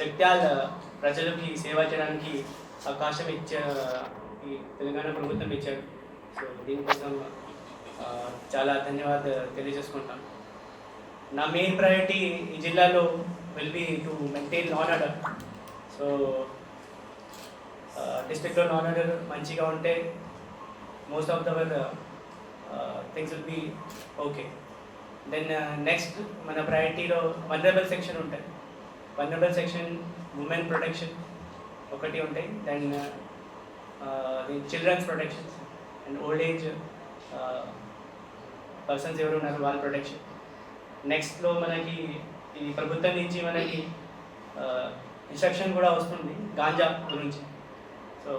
జగిత్యాల ప్రజలకి సేవ చేయడానికి అవకాశం ఇచ్చే ఈ తెలంగాణ ప్రభుత్వం ఇచ్చారు. సో దీనికోసం చాలా ధన్యవాదాలు తెలియజేసుకుంటాను నా మెయిన్ ప్రయారిటీ ఈ జిల్లాలో will be to maintain non order so డిస్ట్రిక్ట్లో నాన్ ఆర్డర్ మంచిగా ఉంటే most of the other things will be okay then next మన ప్రయారిటీలో వనరబుల్ సెక్షన్ ఉంటాయి వనరబుల్ సెక్షన్ ఉమెన్ ప్రొటెక్షన్ ఒకటి ఉంటాయి. Then childrens protection and old age persons ఎవరు ఉన్నారు వాళ్ళ ప్రొటెక్షన్ నెక్స్ట్లో మనకి ఈ ప్రభుత్వం నుంచి మనకి uh, ఇన్స్ట్రక్షన్ కూడా వస్తుంది గాంజా గురించి. సో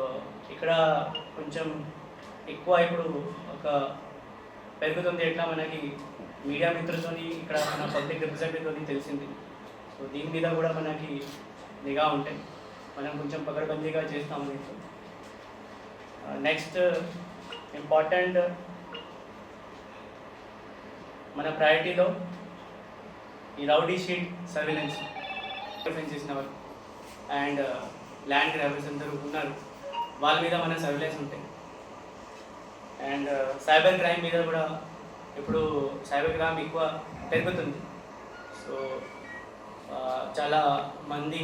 ఇక్కడ కొంచెం ఎక్కువ ఇప్పుడు ఒక పెరుగుతుంది ఎట్లా మనకి మీడియా మిత్రులతోని ఇక్కడ మన పబ్లిక్ రిప్రజెంటేటివ్తో తెలిసింది. సో దీని మీద కూడా మనకి నిఘా ఉంటాయి. మనం కొంచెం పకడ్బందీగా చేస్తాము దీంట్లో నెక్స్ట్ ఇంపార్టెంట్ మన ప్రయారిటీలో ఈ రౌడీ షీట్ సర్వేలెన్స్ డిఫెన్స్ చేసిన వాళ్ళు. అండ్ ల్యాండ్ గ్రాబర్స్ అందరూ ఉన్నారు. వాళ్ళ మీద మన సర్వేలెన్స్ ఉంటాయి. అండ్ సైబర్ క్రైమ్ మీద కూడా ఇప్పుడు సైబర్ క్రైమ్ ఎక్కువ పెరుగుతుంది. సో చాలా మంది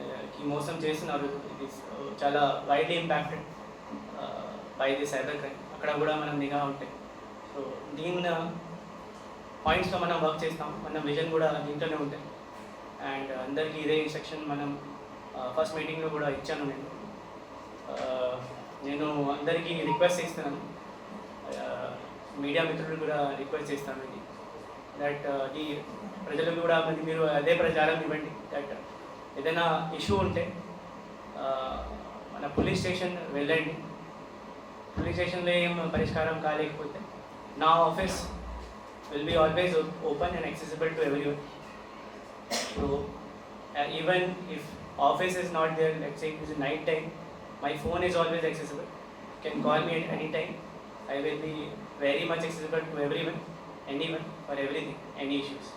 eh, కి మోసం చేస్తున్నారు. ఇది eh, చాలా widely impacted by the cyber crime అక్కడ కూడా మనం నిఘా ఉంటాయి సో దీని పాయింట్స్లో మనం వర్క్ చేస్తాం. మన విజన్ కూడా దీంట్లోనే ఉంటాయి అండ్ అందరికీ ఇదే ఇన్స్ట్రక్షన్ మనం eh, ఫస్ట్ మీటింగ్లో కూడా ఇచ్చాను నేను. నేను అందరికీ రిక్వెస్ట్ చేస్తున్నాను. మీడియా మిత్రులు కూడా రిక్వెస్ట్ చేస్తాను ఇది. దట్ ఈ ప్రజలకు కూడా మరి మీరు అదే ప్రచారం ఇవ్వండి. దట్ ఏదైనా ఇష్యూ ఉంటే మన పోలీస్ స్టేషన్ వెళ్ళండి. పోలీస్ స్టేషన్లో ఏం పరిష్కారం కాలేకపోతే నా office will be always open and accessible to every ఇప్పుడు even if office is not there let's say is night time my phone is always accessible can call me at any time I will be very much accessible to every one any one for everything any issues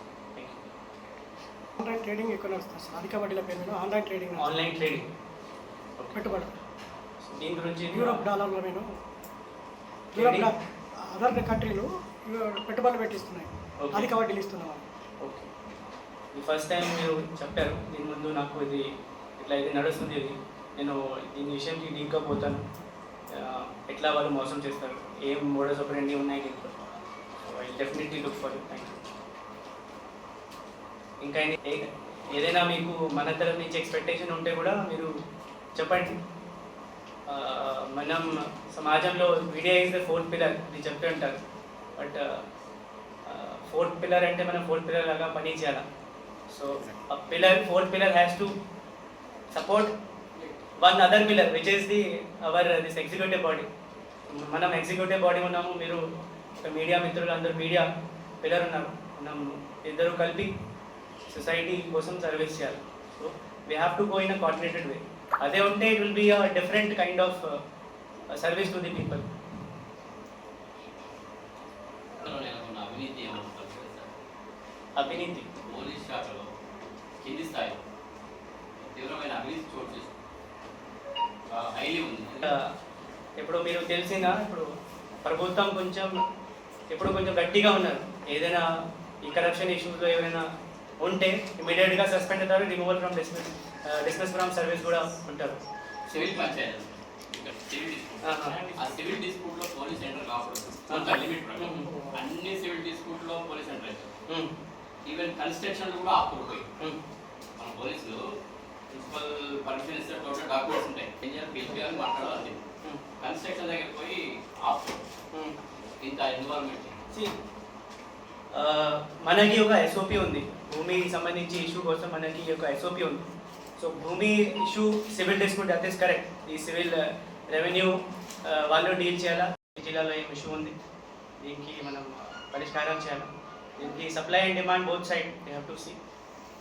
online trading ఎక్కువ నడుస్తుంది sir అధిక వడ్డీల పేరు మీద online trading. Online trading పెట్టుబడి. దీని గురించి Europe డాలర్ల మీద యూరోప్ అదర్ కంట్రీలు పెట్టుబడులు పెట్టిస్తున్నాయి. అధిక వడ్డీలు ఇస్తున్నారు ఓకే ఈ ఫస్ట్ టైం మీరు చెప్పారు దీని ముందు నాకు ఇది ఇట్లా ఇది నడుస్తుంది ఇది. నేను దీని విషయంకి డీప్గా పోతాను. ఎట్లా వాళ్ళు మోసం చేస్తారు? ఏం మోడల్స్ ఆపరేంటి ఉన్నాయి దీంట్లో? I definitely look for thank you ఇంకా ఏదైనా మీకు మన తరఫు నుంచి ఎక్స్పెక్టేషన్ ఉంటే కూడా మీరు చెప్పండి. మనం సమాజంలో media is the fourth pillar అని చెప్తూ ఉంటారు. బట్ ఫోర్త్ పిల్లర్ అంటే మనం ఫోర్త్ పిల్లర్ లాగా పని చేయాలి? సో ఆ pillar fourth pillar has to support one other pillar which is the our this executive body మనం ఎగ్జిక్యూటివ్ బాడీ ఉన్నాము మీరు మీడియా మిత్రులు అందరూ మీడియా పిల్లర్ ఉన్నారు మనం ఇద్దరు కలిపి సొసైటీ కోసం సర్వీస్ చేయాలి. So we have to go in a coordinated way అదే ఉంటే it will be a different kind of service to the people అవినీతి పోలీస్ శాఖలో కింది స్థాయిలో తీవ్రమైన అవినీతి చోటు చేసుకుంది హైలీ ఉంది. ఇప్పుడు మీరు తెలిసిన ఇప్పుడు ప్రభుత్వం కొంచెం ఇప్పుడు కొంచెం గట్టిగా ఉన్నారు. ఏదైనా ఈ కరప్షన్ ఇష్యూస్లో ఏమైనా ఉంటే ఇమీడియట్గా సస్పెండ్ అవుతారు removal from dismiss dismiss from service కూడా ఉంటారు. సివిల్. ఆ సివిల్ డిస్ప్యూట్లో పోలీస్ ఎంటర్ కాకూడదు. లిమిట్ ప్రకారం. అన్ని సివిల్ డిస్ప్యూట్లో పోలీస్ ఎంటర్ అవుతారు ఈవెన్ కన్స్ట్రక్షన్ కూడా ఆపుకుపోయి మన పోలీసులు ప్రిన్సిపల్ పర్మిషన్ ఇస్తే టోటల్ డాక్యుమెంట్స్ ఉంటాయి. ఇంజనీర్ పిలిపి మాట్లాడాలి. కన్స్ట్రక్షన్ దగ్గరికి పోయి ఆపు ఎన్విరాన్మెంట్ మనకి ఒక ఎస్ఓపి ఉంది. భూమికి సంబంధించి ఇష్యూ కోసం మనకి ఒక ఎస్ఓపి ఉంది. సో భూమి issue civil dispute that is correct ఈ సివిల్ రెవెన్యూ uh, uh, వాళ్ళు డీల్ చేయాలా? ఈ జిల్లాలో ఏం ఇష్యూ ఉంది? దీనికి మనం పరిష్కారం చేయాలి? దీనికి supply and demand both side they have to see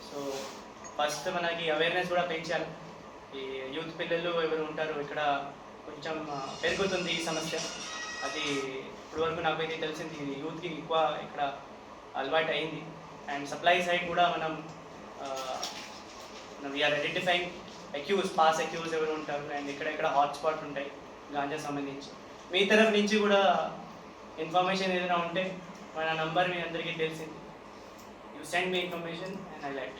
so first మనకి అవేర్నెస్ కూడా పెంచాలి. ఈ యూత్ పిల్లలు ఎవరు ఉంటారు ఇక్కడ కొంచెం uh, పెరుగుతుంది ఈ సమస్య. అది ఇప్పుడు వరకు నాకైతే తెలిసింది ఇది యూత్కి ఎక్కువ ఇక్కడ అలవాటు అయింది. అండ్ సప్లై సైడ్ కూడా మనం we're identifying accused past accused ఎవరు ఉంటారు అండ్ ఎక్కడెక్కడ హాట్స్పాట్ ఉంటాయి గాంజా సంబంధించి. మీ తరఫు నుంచి కూడా ఇన్ఫర్మేషన్ ఏదైనా ఉంటే మన నంబర్ మీ అందరికీ తెలిసింది. You send me information and I like